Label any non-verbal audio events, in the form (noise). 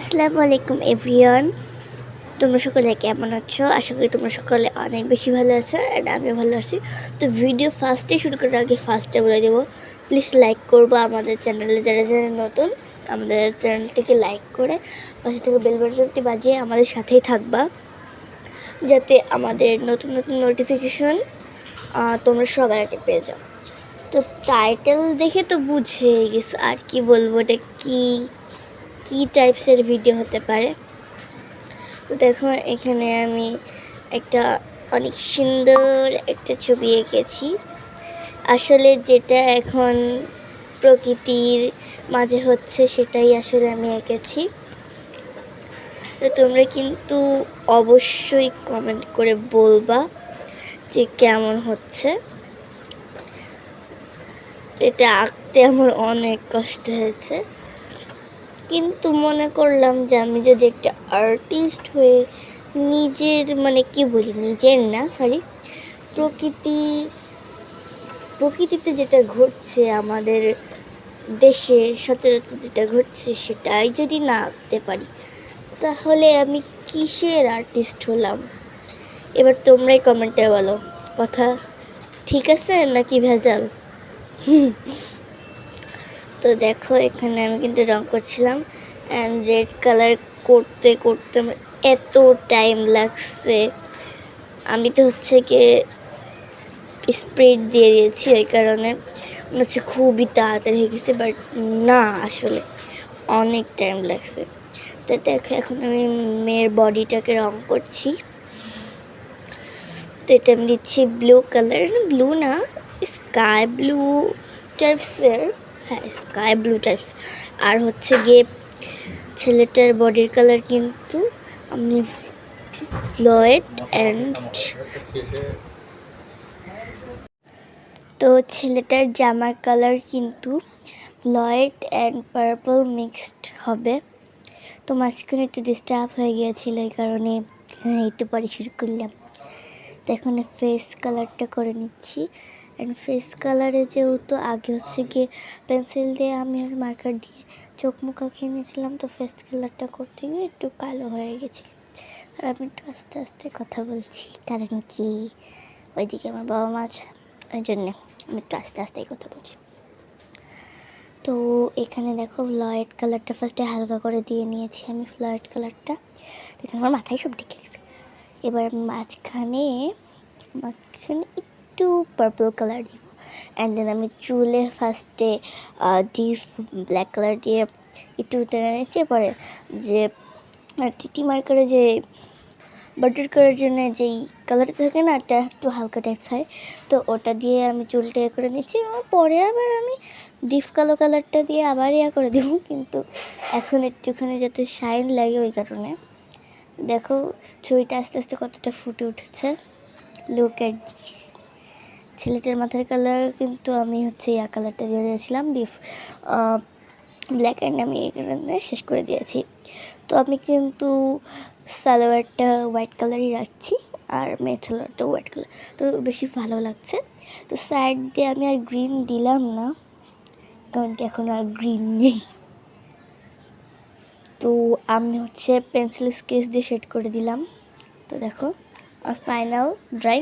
আসসালামু আলাইকুম, এভরিওয়ান। তোমরা সকলে কেমন আছো? আশা করি তোমরা সকলে অনেক বেশি ভালো আছো অ্যান্ড আমিও ভালো আছি। তো ভিডিও ফার্স্টে শুরু করার আগে ফার্স্টে বলে দেবো প্লিজ লাইক করব আমাদের চ্যানেলে যারা যারা নতুন, আমাদের চ্যানেলটিকে লাইক করে পাশে থেকে বেল বাটনটি বাজিয়ে আমাদের সাথেই থাকবা। যাতে আমাদের নতুন নতুন নোটিফিকেশন তোমরা সবার আগে পেয়ে যাও। তো টাইটেল দেখে তো বুঝে গেছে, আর কি বলব, এটা কী কী টাইপসের ভিডিও হতে পারে? তো দেখো, এখানে আমি একটা অনেক সুন্দর একটা ছবি এঁকেছি। আসলে যেটা এখন প্রকৃতির মাঝে হচ্ছে, সেটাই আসলে আমি এঁকেছি। তো তোমরা কিন্তু অবশ্যই কমেন্ট করে বলবা যে কেমন হচ্ছে। এটা আঁকতে আমার অনেক কষ্ট হয়েছে। কিন্তু মনে করলাম যে আমি যদি একটা আর্টিস্ট হয়ে নিজের মানে কি বলি, নিজের না সরি প্রকৃতি, প্রকৃতিতে যেটা ঘটছে আমাদের দেশে, সচরাচর যেটা ঘটছে সেটাই যদি না আঁকতে পারি, তাহলে আমি কিসের আর্টিস্ট হলাম? এবার তোমরাই কমেন্টে বলো, কথা ঠিক আছে নাকি ভেজাল? (laughs) তো দেখো, এখানে আমি কিন্তু রং করছিলাম অ্যান্ড রেড কালার করতে করতে এত টাইম লাগছে। আমি তো হচ্ছে গিয়ে স্প্রেড দিয়ে দিয়েছি ওই কারণে। মনে হচ্ছে খুবই তাড়াতাড়ি হয়ে গেছে বাট না, আসলে অনেক টাইম লাগছে। তো দেখো, এখন আমি মেয়ের বডিটাকে রং করছি। তো এটা আমি দিচ্ছি ব্লু কালার ব্লু না স্কাই ব্লু টাইপসের হ্যাঁ স্কাই ব্লু টাইপস আর হচ্ছে গিয়ে ছেলেটার বডির কালার কিন্তু আমি ফ্লয়েড অ্যান্ড তো ছেলেটার জামার কালার কিন্তু লয়েড অ্যান্ড পার্পল মিক্সড হবে। তো মাঝখানে একটু ডিস্টার্ব হয়ে গিয়েছিল এই কারণে হ্যাঁ একটু পরে শুরু করলাম। তো এখন ফেস কালারটা করে নিচ্ছি। অ্যান্ড ফেস কালারে যেহেতু আগে হচ্ছে গিয়ে পেন্সিল দিয়ে আমি মার্কার দিয়ে চোখ মুখ আঁকিয়ে নিয়েছিলাম, তো ফেস কালারটা করতে গিয়ে একটু কালো হয়ে গেছে। আর আমি একটু আস্তে আস্তে কথা বলছি, কারণ কি? ওইদিকে আমার বাবা মা আছে, ওই জন্যে আমি একটু আস্তে আস্তেই কথা বলছি। তো এখানে দেখো ফ্লয়েড কালারটা ফার্স্টে হালকা করে দিয়ে নিয়েছি আমি ফ্লয়েড কালারটা এখানে আমার মাথায় সব দেখে গেছে। এবার মাঝখানে মাঝখানে একটু পার্পল কালার দিব. অ্যান্ড দেন আমি চুলে ফার্স্টে ডিপ ব্ল্যাক কালার দিয়ে একটু টেনে নিয়েছি। পরে যে টিটি মার্কারে যে বাটার করার জন্য যেই কালারটা থাকে না একটা একটু হালকা টাইপস হয়। তো ওটা দিয়ে আমি চুলটা ইয়ে করে নিচ্ছি এবং পরে আবার আমি ডিপ কালো কালারটা দিয়ে আবার ইয়া করে দেবো। কিন্তু এখন একটুখানি যাতে শাইন লাগে ওই কারণে। দেখো, ছবিটা আস্তে আস্তে কতটা ফুটে উঠেছে। লুক অ্যাট ছেলেটার মাথার কালার কিন্তু আমি হচ্ছে ইয়া কালারটা দিয়ে দিয়েছিলাম, ডিফ ব্ল্যাক অ্যান্ড আমি কারণে শেষ করে দিয়েছি। তো আমি কিন্তু সালোয়ারটা হোয়াইট কালারই রাখছি আর মেয়ে সালোয়ারটা হোয়াইট কালার তো বেশি ভালো লাগছে। তো সাইড দিয়ে আমি আর গ্রিন দিলাম না, কারণ কি এখন আর গ্রিন নেই। তো আমি হচ্ছে পেন্সিল স্কেচ দিয়ে শেড করে দিলাম। তো দেখো, আর ফাইনাল ড্রাই